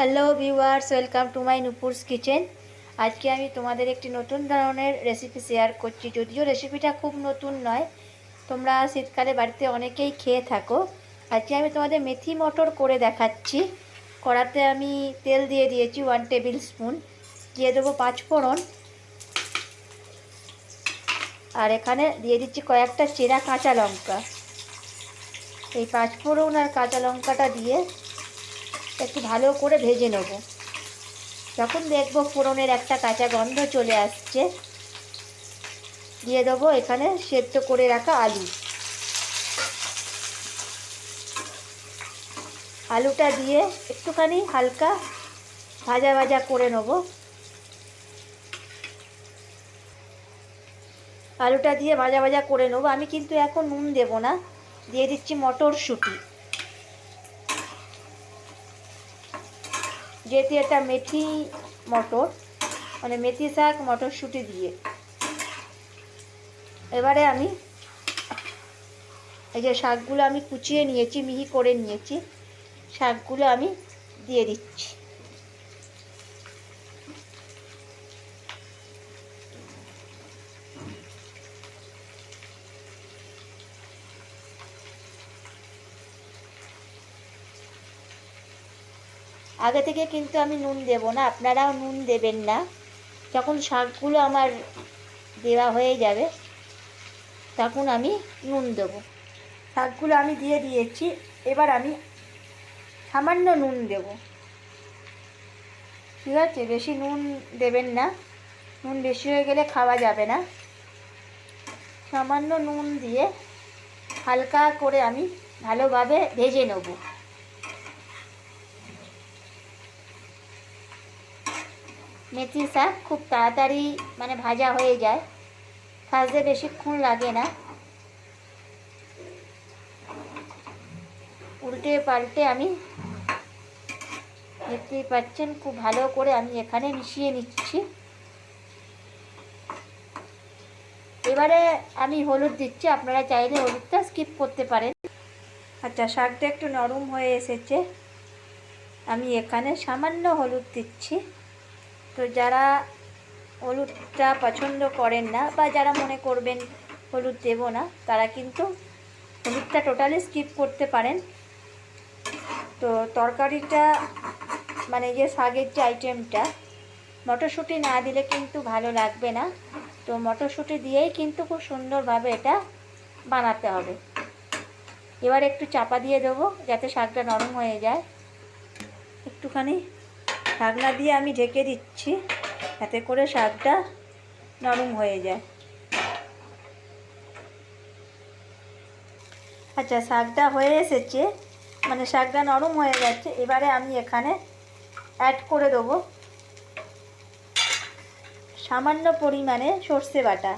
Hello viewers welcome to my Nupur's kitchen আজকে আমি তোমাদের একটি নতুন ধরনের রেসিপি শেয়ার করছি। যদিও রেসিপিটা খুব নতুন নয়, তোমরা শীতকালে বাড়িতে অনেকেই খেয়ে থাকো। আজকে আমি তোমাদের মেথি মটর করে দেখাচ্ছি। কড়াতে আমি তেল দিয়ে দিয়েছি ওয়ান টেবিল স্পুন দিয়ে দেবো পাঁচ ফোড়ন। আর এখানে দিয়ে দিচ্ছি কয়েকটা চেরা কাঁচা লঙ্কা। এই পাঁচ ফোড়ন আর কাঁচা লঙ্কাটা দিয়ে একটু ভালো করে ভেজে নেব। যখন দেখব ফোড়নের একটা কাঁচা গন্ধ চলে আসছে, দিয়ে দেবো এখানে সেদ্ধ করে রাখা আলু। আলুটা দিয়ে একটুখানি হালকা ভাজা ভাজা করে নেব। আলুটা দিয়ে ভাজা ভাজা করে নেব। আমি কিন্তু এখন নুন দেব না, দিয়ে দিচ্ছি মটরশুঁটি। যেহেতু এটা মেথি মটর মানে মেথি শাক মটরশুঁটি দিয়ে। এবারে আমি এই যে শাকগুলো আমি কুচিয়ে নিয়েছি, মিহি করে নিয়েছি, শাকগুলো আমি দিয়ে দিচ্ছি। আগে থেকে কিন্তু আমি নুন দেব না, আপনারাও নুন দেবেন না। যখন শাকগুলো আমার দেওয়া হয়ে যাবে, তখন আমি নুন দেব। শাকগুলো আমি দিয়ে দিয়েছি, এবার আমি সামান্য নুন দেব। ঠিক আছে, বেশি নুন দেবেন না। নুন বেশি হয়ে গেলে খাওয়া যাবে না। সামান্য নুন দিয়ে হালকা করে আমি ভালোভাবে ভেজে নেব। মেথি শাক খুব তাড়াতাড়ি মানে ভাজা হয়ে যায়। ভাজতে বেশিক্ষণ লাগে না। উল্টে পাল্টে আমি দেখতেই পাচ্ছেন খুব ভালো করে আমি এখানে মিশিয়ে নিচ্ছি। এবারে আমি হলুদ দিচ্ছি, আপনারা চাইলে হলুদটা স্কিপ করতে পারেন। আচ্ছা শাকটা একটু নরম হয়ে এসেছে। আমি এখানে সামান্য হলুদ দিচ্ছি। তো যারা হলুদটা পছন্দ করেন না বা যারা মনে করবেন হলুদ দেবো না, তারা কিন্তু হলুদটা টোটালি স্কিপ করতে পারেন। তো তরকারিটা মানে যে শাকের যে আইটেমটা মটরশুঁটি না দিলে কিন্তু ভালো লাগবে না। তো মটরশুঁটি দিয়েই কিন্তু খুব সুন্দরভাবে এটা বানাতে হবে। এবার একটু চাপা দিয়ে দেবো যাতে শাকটা নরম হয়ে যায়। একটুখানি ঢাকনা দিয়ে আমি ঢেকে দিচ্ছি। যাতে করে শাকটা নরম হয়ে যায়। আচ্ছা শাকটা হয়ে এসেছে। মানে শাকটা নরম হয়ে যাচ্ছে। এবারে আমি এখানে অ্যাড করে দেবো সামান্য পরিমাণে সর্ষে বাটা।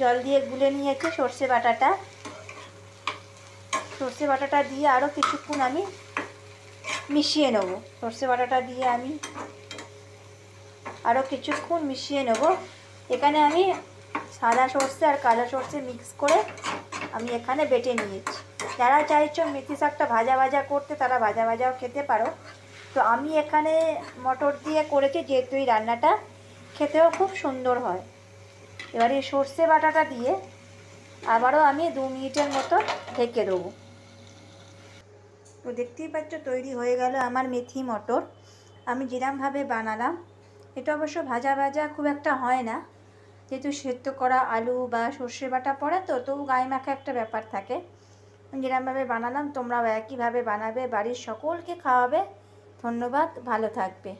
জল দিয়ে গুলে নিয়েছি সর্ষে বাটাটা। সর্ষে বাটাটা দিয়ে আরও কিছুক্ষণ আমি মিশিয়ে নেব। সর্ষে বাটাটা দিয়ে আমি আরও কিছুক্ষণ মিশিয়ে নেব। এখানে আমি সাদা সর্ষে আর কালো সর্ষে মিক্স করে আমি এখানে বেটে নিয়েছি। যারা চাইছো মেথি শাকটা ভাজা ভাজা করতে তারা ভাজা ভাজাও খেতে পারো। তো আমি এখানে মটর দিয়ে করেছি, যেহেতু এই রান্নাটা খেতেও খুব সুন্দর হয়। এবার এই সর্ষে বাটাটা দিয়ে আবারও আমি দু মিনিটের মতো ঢেকে দেবো। তো দেখতেই পাচ্ছ তৈরি হয়ে গেল আমার মেথি মটর। আমি যেরামভাবে বানালাম, এটা অবশ্য ভাজা ভাজা খুব একটা হয় না। যেহেতু সেদ্ধ করা আলু বা সর্ষে বাটা পড়ে তো তবু গায়ে মাখা একটা ব্যাপার থাকে। যেরমভাবে বানালাম, তোমরাও একইভাবে বানাবে, বাড়ির সকলকে খাওয়াবে। ধন্যবাদ, ভালো থাকবে।